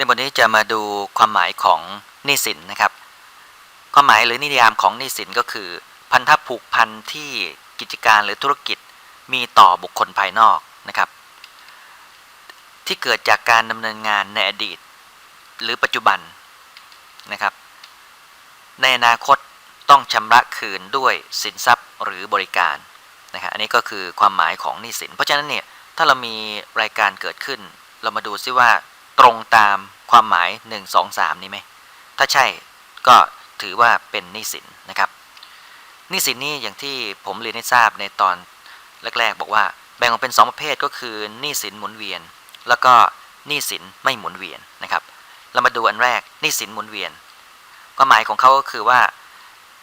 ในบทนี้จะมาดูความหมายของหนี้สินนะครับ ความหมายหรือนิยามของหนี้สินก็คือ พันธผูกพันที่กิจการหรือธุรกิจมีต่อบุคคลภายนอกนะครับ ที่เกิดจากการดำเนินงานในอดีต หรือปัจจุบันนะครับ ในอนาคตต้องชำระคืนด้วยสินทรัพย์หรือบริการนะครับอันนี้ก็คือความหมายของหนี้สิน เพราะฉะนั้นเนี่ยถ้าเรามีรายการเกิดขึ้น เรามาดูซิว่า ตรงตามความหมาย 1 2 3 นี้ไหม ถ้าใช่ก็ถือว่าเป็นหนี้สินนะครับหนี้สินนี่อย่างที่ผมเรียนให้ทราบในตอนแรกๆ บอกว่าแบ่งออกเป็น 2 ประเภทก็คือหนี้สินหมุนเวียน แล้วก็หนี้สินไม่หมุนเวียนนะครับ เรามาดูอันแรกหนี้สินหมุนเวียนความหมายของเขาก็คือว่า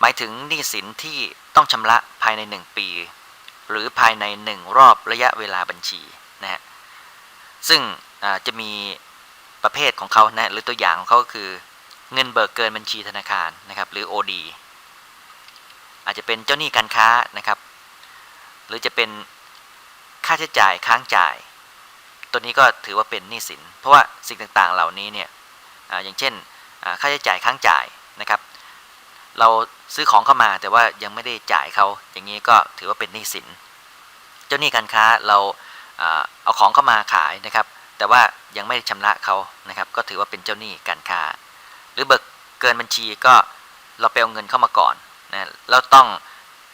หมายถึงหนี้สินที่ต้องชำระภายใน 1 ปี หรือภายใน 1 รอบระยะเวลาบัญชีนะฮะซึ่งจะมี ประเภทของเขานะหรือตัวอย่างของเขาก็คือ เงินเบิกเกินบัญชีธนาคารนะครับหรือ OD อาจจะเป็นเจ้าหนี้การค้านะครับ หรือจะเป็นค่าใช้จ่ายค้างจ่าย ตัวนี้ก็ถือว่าเป็นหนี้สิน เพราะว่าสิ่งต่างๆเหล่านี้เนี่ยออย่างเช่นค่าใช้จ่ายค้างจ่ายนะครับ เราซื้อของเข้ามาแต่ว่ายังไม่ได้จ่ายเขาอย่างนี้ก็ถือว่าเป็นหนี้สิน เจ้าหนี้การค้าเราเอาของเข้ามาขายนะครับ แต่ว่ายังไม่ได้ชำระเขานะครับ ก็ถือว่าเป็นเจ้าหนี้การค้า หรือเบิกเกินบัญชีก็เราไปเอาเงินเข้ามาก่อนนะแล้วต้อง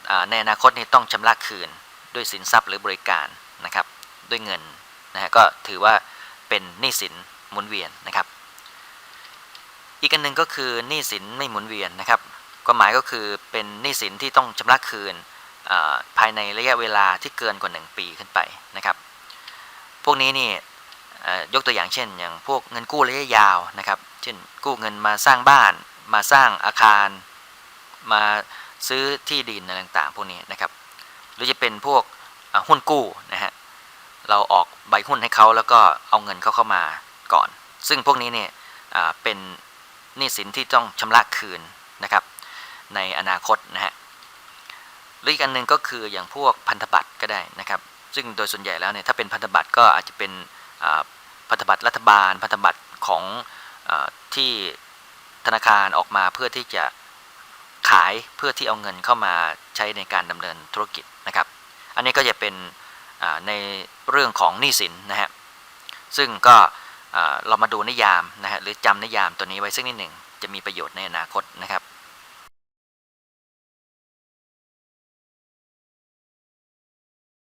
อในอนาคตนี่ต้องชำระคืนด้วยสินทรัพย์หรือบริการนะครับ ด้วยเงินนะฮะก็ถือว่าเป็นหนี้สินหมุนเวียนนะครับ อีกอันหนึ่งก็คือหนี้สินไม่หมุนเวียนนะครับความหมายก็คือเป็นหนี้สินที่ต้องชำระคืนภายในระยะเวลาที่เกินกว่า 1 ปีขึ้นไปนะครับ พวกนี้นี่ ยกตัวอย่างเช่น อย่างพวกเงินกู้ระยะยาวนะครับ เช่นกู้เงินมาสร้างบ้าน มาสร้างอาคาร มาซื้อที่ดินอะไรต่างๆ พวกนี้นะครับ หรือจะเป็นพวกหุ้นกู้นะฮะ เราออกใบหุ้นให้เขาแล้วก็เอาเงินเขาเข้ามาก่อน ซึ่งพวกนี้เนี่ยเป็นหนี้สินที่ต้องชำระคืนนะครับในอนาคตนะฮะหรืออีกอันหนึ่งก็คืออย่างพวกพันธบัตรก็ได้นะครับ ซึ่งโดยส่วนใหญ่แล้วเนี่ยถ้าเป็นพันธบัตรก็อาจจะเป็น พันธบัตรรัฐบาล พันธบัตรของอที่ธนาคารออกมาเพื่อที่จะขายเพื่อที่เอาเงินเข้ามาใช้ในการดำเนินธุรกิจนะครับ อันนี้ก็จะเป็นในเรื่องของหนี้สินนะฮะซึ่งก็เรามาดูนิยามนะฮะหรือจำนิยามตัวนี้ไว้สักนิดหนึ่งจะมีประโยชน์ในอนาคตนะครับ